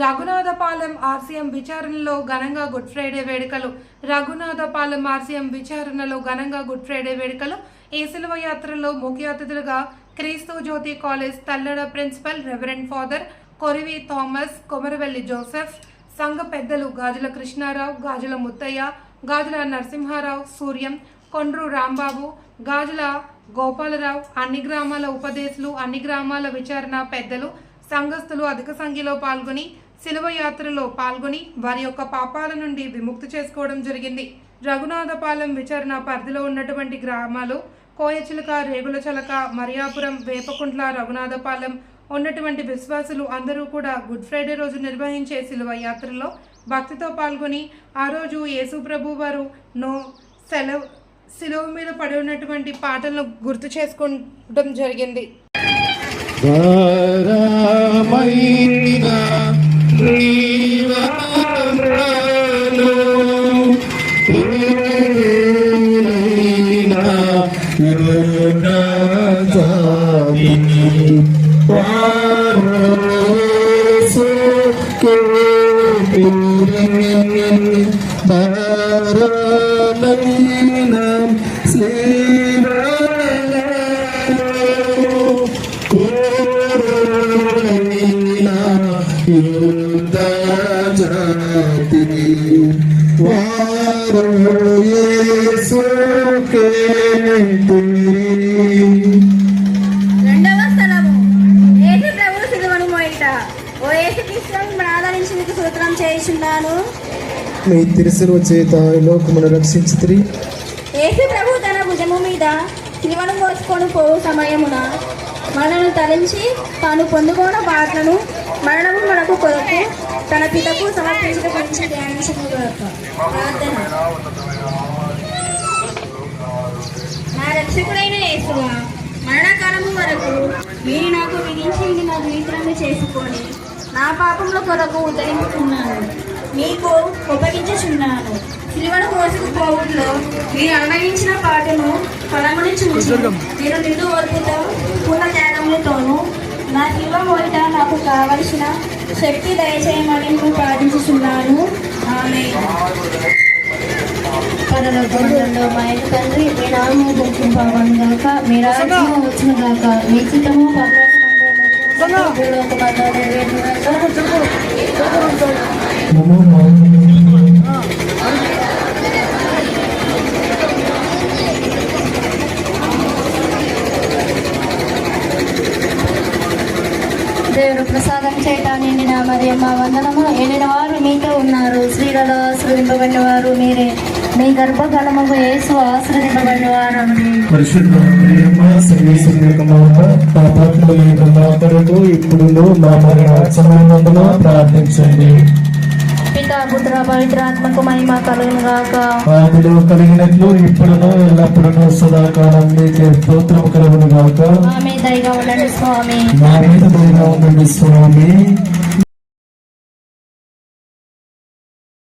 Raghunathapalem RCM విచారణలో ఘనంగా good Friday వేడుకలు. రఘునాథపాలెం ఆర్సీఎం విచారణలో ఘనంగా గుడ్ ఫ్రైడే వేడుకలు. ఈ యాత్రలో ముఖ్య అతిథులుగా Kristu Jyoti college Tallada principal reverend father Korivi Thomas Komaravelli Joseph సంఘ పెద్దలు గాజుల కృష్ణారావు గాజుల ముత్తయ్య గాజుల నరసింహారావు సూర్యం కొండ్రు రాంబాబు గాజుల గోపాలరావు అన్ని గ్రామాల ఉపదేశులు అన్ని గ్రామాల విచారణ పెద్దలు సంఘస్థులు అధిక సంఖ్యలో పాల్గొని శిలువ యాత్రలో పాల్గొని వారి యొక్క పాపాల నుండి విముక్తి చేసుకోవడం జరిగింది. రఘునాథపాలెం విచారణ పరిధిలో ఉన్నటువంటి గ్రామాలు కోయచిలక రేగుల చలక మరియాపురం వేపకుంట్ల రఘునాథపాలెం ఉన్నటువంటి విశ్వాసులు అందరూ కూడా గుడ్ ఫ్రైడే రోజు నిర్వహించే శిలువ యాత్రలో భక్తితో పాల్గొని ఆ రోజు యేసుప్రభు వారు నో సెలవు శిలువ మీద పడి ఉన్నటువంటి పాటలను గుర్తు చేసుకోవడం జరిగింది. ధారమైన జీవనాలు ప్రేమైన యోగజామిని జాతి వారు యేసుకే రెండవ స్థలము. ఏసు ప్రభు సిలువను మోయిట. ఓ కృష్ణను ఆదరించి మీకు సూత్రం చేయుచున్నాను. మీ తిరుసలు చేత లోకమును రక్షించితిరి. ఏసు ప్రభు తన భుజము మీద సిలువను మోసుకొని పోవు సమయమున. మనను తరించి తాను పొందుకోన బాటను మరణము మనకు కొరకు తన పితకు సమర్పించిన గురించి ధ్యానించిన ప్రార్థన. నా రక్షకుడైన యేసుగా మరణకాలము వరకు మీరు నాకు విధించింది నా జీవితంలో చేసుకొని నా పాపముల కొరకు ఉదరించుకున్నాను మీకు ఉపయోగించుచున్నాను. సిలువను మోసుకుపోవుట్లో మీరు అనుభవించిన పాటను ఫలముని చూసి మీరు నిండు ఓర్పుతో పూర్ణ త్యాగములతోనూ నా శిలువ మోయిట నాకు కావలసిన శక్తి దయచేయమని నేను ప్రార్థించుచున్నాను. ఆమె పరలోకంలో మా యొక్క తండ్రి మీ నామము గుర్తింపవను గాక మీ రాజ్యము వచ్చిన గాక మీ చిత్తము పరలోకమందు భూలోకమందు నెరవేరును గాక. దేవుడు ప్రసాదం చేయటాన్ని నిండిన మరియమ్మ వందనము ఎన్ని వారు మీతో ఉన్నారు. స్త్రీలలో ఆశ్రదింపబడిన వారు మీరే. మీ గర్భఫలముకు యేసు ఆశ్రదింపబడిన వారు ఇప్పుడు మా మరణ ప్రార్థించండి. పితా పుత్ర పవిత్రాత్మకు మహిమ కలుగును గాక ఆదిలో కలిగినట్లు ఇప్పుడును ఎల్లప్పుడూ సదాకాలం మీకే స్తోత్రం కలుగును గాక ఆమె దయగా ఉండండి స్వామి. నా మీద దయగా ఉండండి స్వామి.